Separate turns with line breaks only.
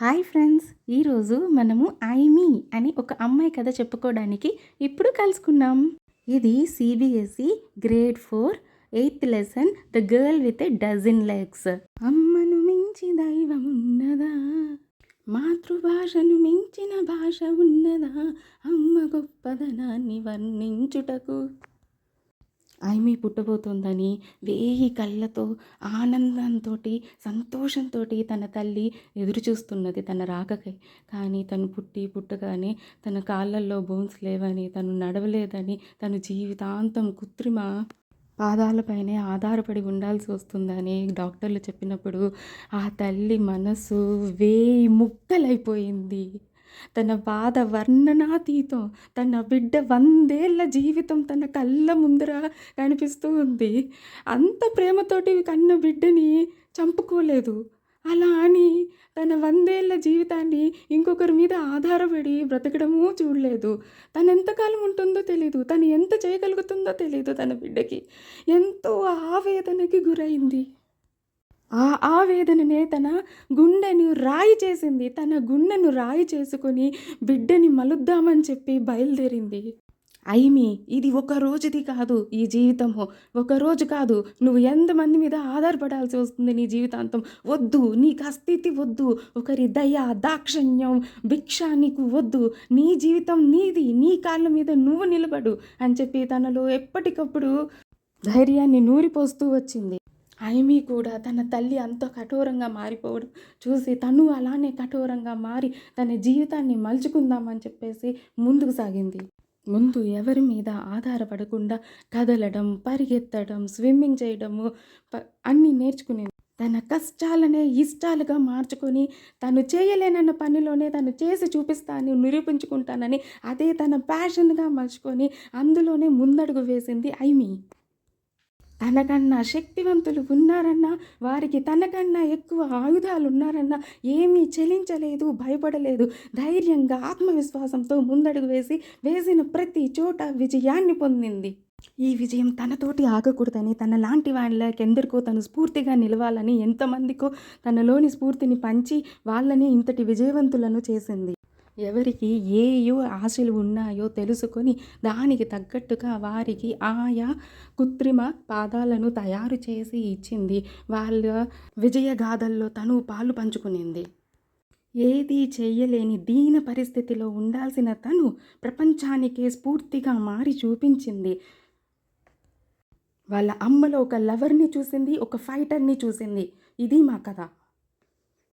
Hi friends ఈరోజు మనము ఐమీ అని ఒక అమ్మాయి కథ చెప్పుకోవడానికి ఇప్పుడు కలుసుకున్నాం. ఇది CBSE grade four eighth lesson the girl with a dozen legs. అమ్మను మించి దైవం ఉన్నదా? మాతృభాషను మించిన భాష ఉన్నదా? అమ్మ గొప్పదనాన్ని వర్ణించుటకు. ఆమె పుట్టబోతోందని వేయి కళ్ళతో ఆనందంతో సంతోషంతో తన తల్లి ఎదురు చూస్తున్నది తన రాకకై. కానీ తను పుట్టి పుట్టగానే తన కాళ్ళల్లో బోన్స్ లేవని తను నడవలేదని తన జీవితాంతం కృత్రిమ పాదాలపైనే ఆధారపడి ఉండాల్సి వస్తుందని డాక్టర్లు చెప్పినప్పుడు ఆ తల్లి మనసు వేయి ముక్కలైపోయింది. తన బాధ వర్ణనాతీతం తన బిడ్డ వందేళ్ళ జీవితం తన కళ్ళ ముందర కనిపిస్తూ ఉంది అంత ప్రేమతోటి కన్న బిడ్డని చంపుకోలేదు. అలా అని తన వందేళ్ళ జీవితాన్ని ఇంకొకరి మీద ఆధారపడి బ్రతకడము చూడలేదు. తను ఎంతకాలం ఉంటుందో తెలీదు. తను ఎంత చేయగలుగుతుందో తెలీదు తన బిడ్డకి. ఎంతో ఆవేదనకి గురైంది. ఆ ఆవేదననే తన గుండెను రాయి చేసింది. తన గుండెను రాయి చేసుకొని బిడ్డని మలుద్దామని చెప్పి బయలుదేరింది. ఐమి ఇది ఒక రోజుది కాదు ఈ జీవితము. ఒక రోజు కాదు నువ్వు ఎంతమంది మీద ఆధారపడాల్సి వస్తుంది నీ జీవితాంతం? వద్దు నీకు అస్థితి వద్దు. ఒకరి దయ దాక్షణ్యం భిక్ష నీకు వద్దు. నీ జీవితం నీది నీ కాళ్ళ మీద నువ్వు నిలబడు అని చెప్పి తనలో ఎప్పటికప్పుడు ధైర్యాన్ని నూరిపోస్తూ వచ్చింది. ఐమి కూడా తన తల్లి అంత కఠోరంగా మారిపోవడం చూసి తను అలానే కఠోరంగా మారి తన జీవితాన్ని మలుచుకుందామని చెప్పేసి ముందుకు సాగింది. ముందు ఎవరి మీద ఆధారపడకుండా కదలడం పరిగెత్తడం స్విమ్మింగ్ చేయడము అన్నీ నేర్చుకునేది. తన కష్టాలనే ఇష్టాలుగా మార్చుకొని తను చేయలేనన్న పనిలోనే తను చేసి చూపిస్తానని నిరూపించుకుంటానని అదే తన ప్యాషన్గా మలుచుకొని అందులోనే ముందడుగు వేసింది ఐమి తనకన్నా శక్తివంతులు ఉన్నారన్నా వారికి తనకన్నా ఎక్కువ ఆయుధాలు ఉన్నారన్నా ఏమీ చెలించలేదు భయపడలేదు. ధైర్యంగా ఆత్మవిశ్వాసంతో ముందడుగు వేసి వేసిన ప్రతి చోట విజయాన్ని పొందింది. ఈ విజయం తనతోటి ఆగకూడదని తన లాంటి వాళ్ళకెందరికో తను స్ఫూర్తిగా నిలవాలని ఎంతమందికో తనలోని స్ఫూర్తిని పంచి వాళ్ళని ఇంతటి విజయవంతులను చేసింది. ఎవరికి ఏయో ఆశలు ఉన్నాయో తెలుసుకొని దానికి తగ్గట్టుగా వారికి ఆయా కృత్రిమ పాదాలను తయారు చేసి ఇచ్చింది. వాళ్ళ విజయగాథల్లో తను పాలు పంచుకునింది. ఏదీ చేయలేని దీన పరిస్థితిలో ఉండాల్సిన తను ప్రపంచానికే స్ఫూర్తిగా మారి చూపించింది. వాళ్ళ అమ్మలో ఒక లవర్ని చూసింది ఒక ఫైటర్ని చూసింది. ఇది మా కథ.